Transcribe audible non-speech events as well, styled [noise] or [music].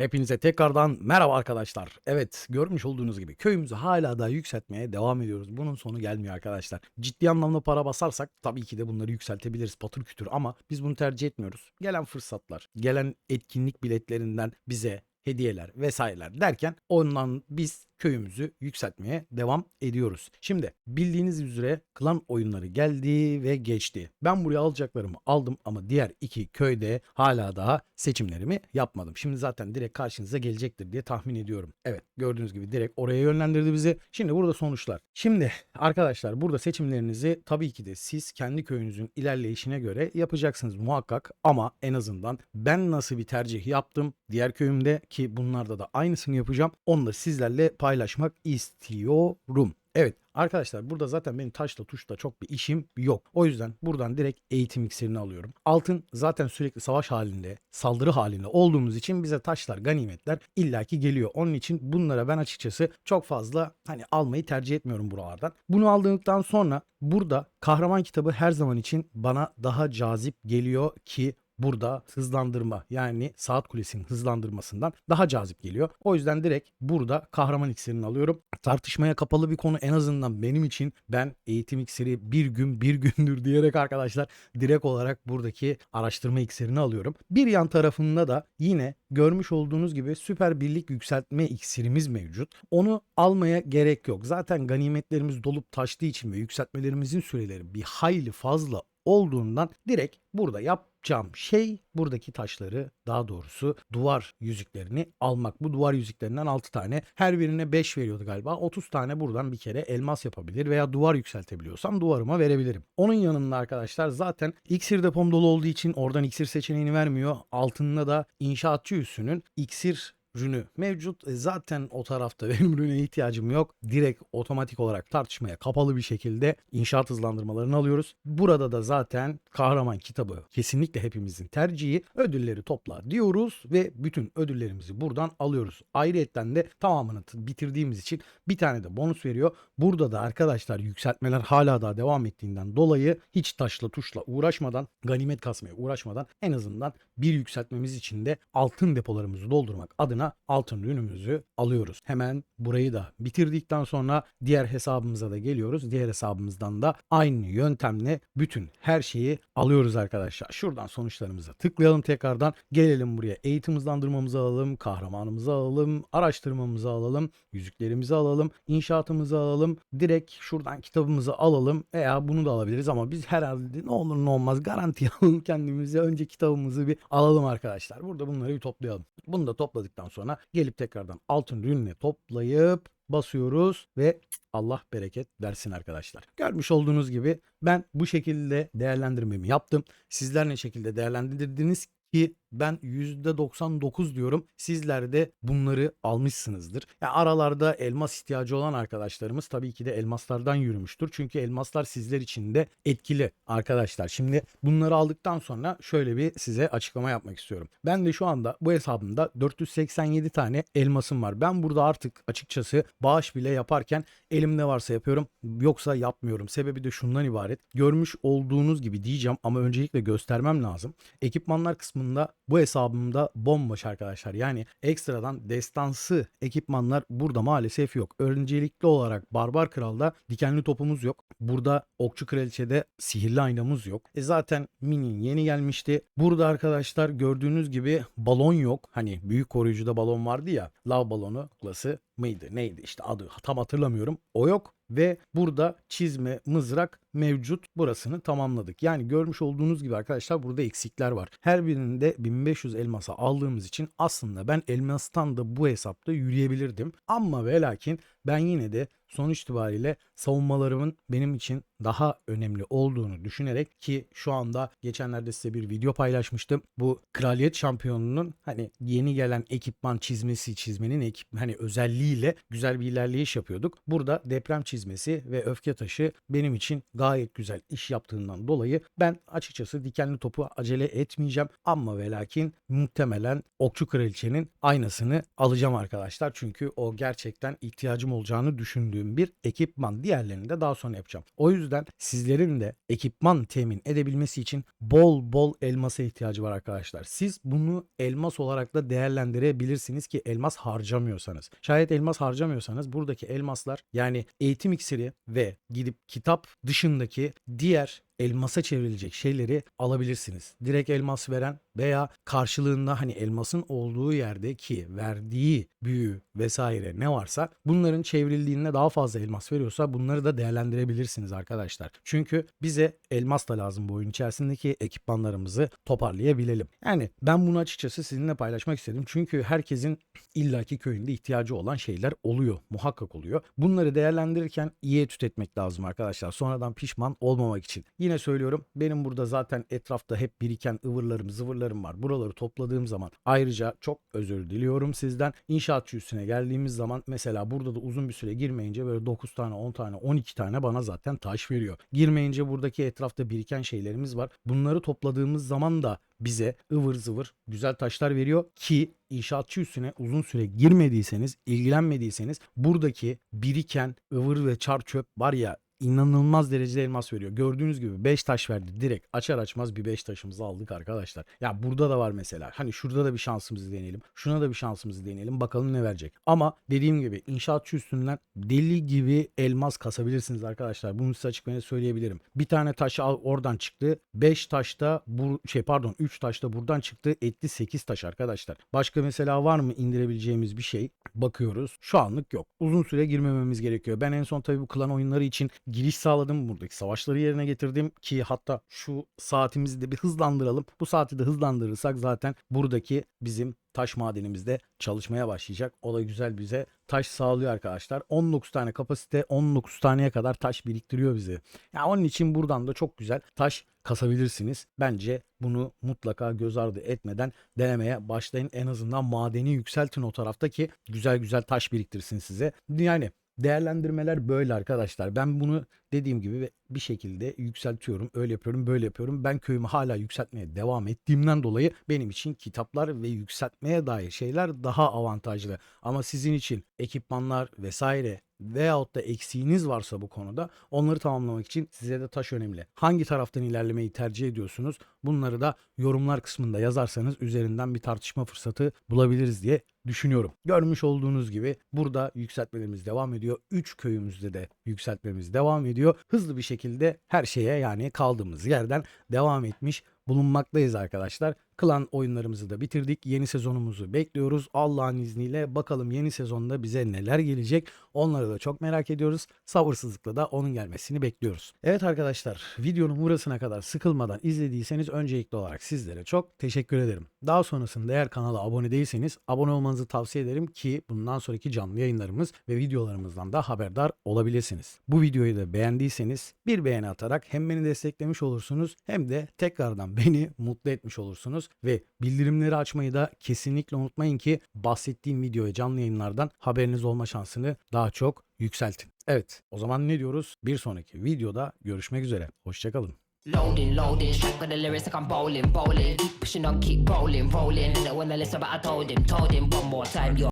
Hepinize tekrardan merhaba arkadaşlar. Evet görmüş olduğunuz gibi köyümüzü hala daha yükseltmeye devam ediyoruz. Bunun sonu gelmiyor arkadaşlar. Ciddi anlamda para basarsak tabii ki de bunları yükseltebiliriz patır kütür ama biz bunu tercih etmiyoruz. Gelen fırsatlar, gelen etkinlik biletlerinden bize hediyeler vesaireler derken ondan biz köyümüzü yükseltmeye devam ediyoruz. Şimdi bildiğiniz üzere klan oyunları geldi ve geçti. Ben buraya alacaklarımı aldım ama diğer iki köyde hala daha seçimlerimi yapmadım. Şimdi zaten direkt karşınıza gelecektir diye tahmin ediyorum. Evet gördüğünüz gibi direkt oraya yönlendirdi bizi. Şimdi burada sonuçlar. Şimdi arkadaşlar burada seçimlerinizi tabii ki de siz kendi köyünüzün ilerleyişine göre yapacaksınız muhakkak ama en azından ben nasıl bir tercih yaptım diğer köyümde ki bunlarda da aynısını yapacağım. Onu da sizlerle paylaşmak istiyorum. Evet arkadaşlar burada zaten benim taşla tuşla çok bir işim yok. O yüzden buradan direkt eğitim iksirini alıyorum. Altın zaten sürekli savaş halinde, saldırı halinde olduğumuz için bize taşlar, ganimetler illaki geliyor. Onun için bunlara ben açıkçası çok fazla hani almayı tercih etmiyorum buralardan. Bunu aldıktan sonra burada kahraman kitabı her zaman için bana daha cazip geliyor ki burada hızlandırma yani saat kulesinin hızlandırmasından daha cazip geliyor. O yüzden direkt burada kahraman iksirini alıyorum. Tartışmaya kapalı bir konu en azından benim için ben eğitim iksiri bir gün bir [laughs] gündür diyerek arkadaşlar direkt olarak buradaki araştırma iksirini alıyorum. Bir yan tarafında da yine görmüş olduğunuz gibi süper birlik yükseltme iksirimiz mevcut. Onu almaya gerek yok. Zaten ganimetlerimiz dolup taştığı için ve yükseltmelerimizin süreleri bir hayli fazla olduğundan direkt burada yapacağım şey buradaki taşları daha doğrusu duvar yüzüklerini almak. Bu duvar yüzüklerinden 6 tane her birine 5 veriyordu galiba. 30 tane buradan bir kere elmas yapabilir veya duvar yükseltebiliyorsam duvarıma verebilirim. Onun yanında arkadaşlar zaten iksir depom dolu olduğu için oradan iksir seçeneğini vermiyor. Altında da inşaatçı üssünün iksir rünü mevcut. E, Zaten o tarafta [laughs] benim rüne ihtiyacım yok. Direkt otomatik olarak tartışmaya kapalı bir şekilde inşaat hızlandırmalarını alıyoruz. Burada da zaten kahraman kitabı kesinlikle hepimizin tercihi. Ödülleri topla diyoruz ve bütün ödüllerimizi buradan alıyoruz. Ayrıyetten de tamamını bitirdiğimiz için bir tane de bonus veriyor. Burada da arkadaşlar yükseltmeler hala daha devam ettiğinden dolayı hiç taşla tuşla uğraşmadan, ganimet kasmaya uğraşmadan en azından bir yükseltmemiz için de altın depolarımızı doldurmak adına altın ürünümüzü alıyoruz. Hemen burayı da bitirdikten sonra diğer hesabımıza da geliyoruz. Diğer hesabımızdan da aynı yöntemle bütün her şeyi alıyoruz arkadaşlar. Şuradan sonuçlarımıza tıklayalım tekrardan. Gelelim buraya eğitim hızlandırmamızı alalım, kahramanımızı alalım, araştırmamızı alalım, yüzüklerimizi alalım, inşaatımızı alalım. Direkt şuradan kitabımızı alalım veya bunu da alabiliriz ama biz herhalde ne olur ne olmaz garanti [laughs] alalım kendimize. Önce kitabımızı bir alalım arkadaşlar. Burada bunları bir toplayalım. Bunu da topladıktan sonra gelip tekrardan altın ürününe toplayıp basıyoruz ve Allah bereket versin arkadaşlar. Görmüş olduğunuz gibi ben bu şekilde değerlendirmemi yaptım. Sizler ne şekilde değerlendirdiniz ki ben %99 diyorum. Sizler de bunları almışsınızdır. Ya aralarda elmas ihtiyacı olan arkadaşlarımız tabii ki de elmaslardan yürümüştür. Çünkü elmaslar sizler için de etkili arkadaşlar. Şimdi bunları aldıktan sonra şöyle bir size açıklama yapmak istiyorum. Ben de şu anda bu hesabımda 487 tane elmasım var. Ben burada artık açıkçası bağış bile yaparken elimde varsa yapıyorum yoksa yapmıyorum. Sebebi de şundan ibaret. Görmüş olduğunuz gibi diyeceğim ama öncelikle göstermem lazım. Ekipmanlar kısmında bu hesabımda bomboş arkadaşlar. Yani ekstradan destansı ekipmanlar burada maalesef yok. Öncelikli olarak Barbar Kral'da dikenli topumuz yok. Burada Okçu Kraliçe'de sihirli aynamız yok. E zaten Mini'nin yeni gelmişti. Burada arkadaşlar gördüğünüz gibi balon yok. Hani büyük koruyucuda balon vardı ya. Lav balonu klası mıydı neydi işte adı tam hatırlamıyorum. O yok ve burada çizme, mızrak mevcut. Burasını tamamladık. Yani görmüş olduğunuz gibi arkadaşlar burada eksikler var. Her birinde 1500 elmasa aldığımız için aslında ben elmastan da bu hesapta yürüyebilirdim. Ama ve lakin ben yine de sonuç itibariyle savunmalarımın benim için daha önemli olduğunu düşünerek ki şu anda geçenlerde size bir video paylaşmıştım. Bu kraliyet şampiyonunun hani yeni gelen ekipman çizmesi çizmenin ekip hani özelliğiyle güzel bir ilerleyiş yapıyorduk. Burada deprem çizmesi ve öfke taşı benim için gayet güzel iş yaptığından dolayı ben açıkçası dikenli topu acele etmeyeceğim ama ve lakin muhtemelen okçu kraliçenin aynasını alacağım arkadaşlar. Çünkü o gerçekten ihtiyacım olacağını düşündüğüm gördüğüm bir ekipman. Diğerlerini de daha sonra yapacağım. O yüzden sizlerin de ekipman temin edebilmesi için bol bol elmasa ihtiyacı var arkadaşlar. Siz bunu elmas olarak da değerlendirebilirsiniz ki elmas harcamıyorsanız. Şayet elmas harcamıyorsanız buradaki elmaslar yani eğitim iksiri ve gidip kitap dışındaki diğer elmasa çevrilecek şeyleri alabilirsiniz. Direkt elmas veren veya karşılığında hani elmasın olduğu yerdeki verdiği büyü vesaire ne varsa bunların çevrildiğinde daha fazla elmas veriyorsa bunları da değerlendirebilirsiniz arkadaşlar. Çünkü bize elmas da lazım bu oyun içerisindeki ekipmanlarımızı toparlayabilelim. Yani ben bunu açıkçası sizinle paylaşmak istedim. Çünkü herkesin illaki köyünde ihtiyacı olan şeyler oluyor. Muhakkak oluyor. Bunları değerlendirirken iyi etüt etmek lazım arkadaşlar. Sonradan pişman olmamak için. Yine söylüyorum benim burada zaten etrafta hep biriken ıvırlarım zıvırlarım var. Buraları topladığım zaman ayrıca çok özür diliyorum sizden. İnşaatçı üstüne geldiğimiz zaman mesela burada da uzun bir süre girmeyince böyle 9 tane 10 tane 12 tane bana zaten taş veriyor. Girmeyince buradaki etrafta biriken şeylerimiz var. Bunları topladığımız zaman da bize ıvır zıvır güzel taşlar veriyor ki inşaatçı üstüne uzun süre girmediyseniz, ilgilenmediyseniz buradaki biriken ıvır ve çar çöp var ya inanılmaz derecede elmas veriyor. Gördüğünüz gibi 5 taş verdi. Direkt açar açmaz bir 5 taşımızı aldık arkadaşlar. Ya burada da var mesela. Hani şurada da bir şansımızı deneyelim. Şuna da bir şansımızı deneyelim. Bakalım ne verecek. Ama dediğim gibi inşaatçı üstünden deli gibi elmas kasabilirsiniz arkadaşlar. Bunu size açık ve söyleyebilirim. Bir tane taş al oradan çıktı. 5 taş da bu şey pardon 3 taş da buradan çıktı. Etti 8 taş arkadaşlar. Başka mesela var mı indirebileceğimiz bir şey? Bakıyoruz. Şu anlık yok. Uzun süre girmememiz gerekiyor. Ben en son tabii bu klan oyunları için giriş sağladım. Buradaki savaşları yerine getirdim ki hatta şu saatimizi de bir hızlandıralım. Bu saati de hızlandırırsak zaten buradaki bizim taş madenimizde çalışmaya başlayacak. O da güzel bize taş sağlıyor arkadaşlar. 19 tane kapasite 19 taneye kadar taş biriktiriyor bize. Ya onun için buradan da çok güzel taş kasabilirsiniz. Bence bunu mutlaka göz ardı etmeden denemeye başlayın. En azından madeni yükseltin o tarafta ki güzel güzel taş biriktirsin size. Yani Değerlendirmeler böyle arkadaşlar. Ben bunu dediğim gibi bir şekilde yükseltiyorum. Öyle yapıyorum, böyle yapıyorum. Ben köyümü hala yükseltmeye devam ettiğimden dolayı benim için kitaplar ve yükseltmeye dair şeyler daha avantajlı. Ama sizin için ekipmanlar vesaire veyahut da eksiğiniz varsa bu konuda onları tamamlamak için size de taş önemli. Hangi taraftan ilerlemeyi tercih ediyorsunuz? Bunları da yorumlar kısmında yazarsanız üzerinden bir tartışma fırsatı bulabiliriz diye düşünüyorum. Görmüş olduğunuz gibi burada yükseltmelerimiz devam ediyor. 3 köyümüzde de yükseltmemiz devam ediyor. Hızlı bir şekilde her şeye yani kaldığımız yerden devam etmiş bulunmaktayız arkadaşlar. Klan oyunlarımızı da bitirdik. Yeni sezonumuzu bekliyoruz. Allah'ın izniyle bakalım yeni sezonda bize neler gelecek. Onları da çok merak ediyoruz. Sabırsızlıkla da onun gelmesini bekliyoruz. Evet arkadaşlar videonun burasına kadar sıkılmadan izlediyseniz öncelikli olarak sizlere çok teşekkür ederim. Daha sonrasında eğer kanala abone değilseniz abone olmanızı tavsiye ederim ki bundan sonraki canlı yayınlarımız ve videolarımızdan da haberdar olabilirsiniz. Bu videoyu da beğendiyseniz bir beğeni atarak hem beni desteklemiş olursunuz hem de tekrardan [laughs] beni mutlu etmiş olursunuz ve bildirimleri açmayı da kesinlikle unutmayın ki bahsettiğim video ve canlı yayınlardan haberiniz olma şansını daha çok yükseltin. Evet o zaman ne diyoruz? Bir sonraki videoda görüşmek üzere. Hoşçakalın. Loading, loading, straight with the lyrics like I'm bowling, bowling. Keep pushing on, keep rolling, rolling. When I listen, but I told him, told him one more time, yo.